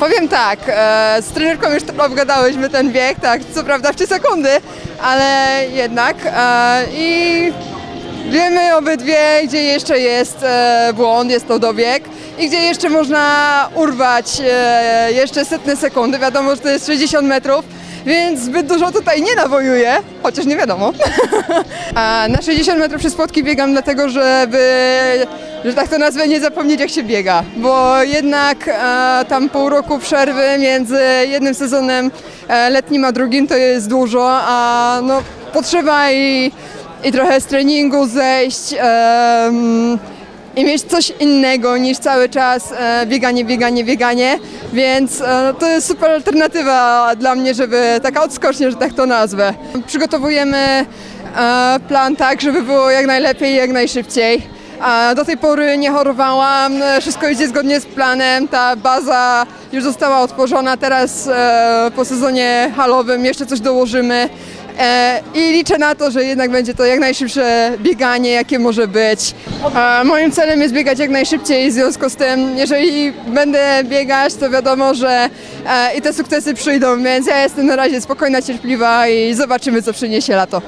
Powiem tak, e, z trenerką już trochę obgadałyśmy ten bieg, tak, co prawda w 3 sekundy, ale jednak e, i wiemy obydwie, gdzie jeszcze jest e, błąd, jest to dobieg i gdzie jeszcze można urwać jeszcze setne sekundy, wiadomo, że to jest 60 metrów, więc zbyt dużo tutaj nie nawojuję, chociaż nie wiadomo. A na 60 metrów przez płotki biegam dlatego, żeby, że tak to nazwę, nie zapomnieć jak się biega, bo jednak e, tam pół roku przerwy między jednym sezonem e, letnim a drugim to jest dużo, a no potrzeba i, i trochę z treningu zejść i mieć coś innego niż cały czas e, bieganie, bieganie, bieganie, więc e, to jest super alternatywa dla mnie, żeby taka odskocznia, że tak to nazwę. Przygotowujemy e, plan tak, żeby było jak najlepiej jak najszybciej. A do tej pory nie chorowałam, e, wszystko idzie zgodnie z planem, ta baza już została otworzona, teraz po sezonie halowym jeszcze coś dołożymy. E, I liczę na to, że jednak będzie to jak najszybsze bieganie, jakie może być. Moim celem jest biegać jak najszybciej, w związku z tym, jeżeli będę biegać, to wiadomo, że e, i te sukcesy przyjdą, więc ja jestem na razie spokojna, cierpliwa i zobaczymy, co przyniesie lato.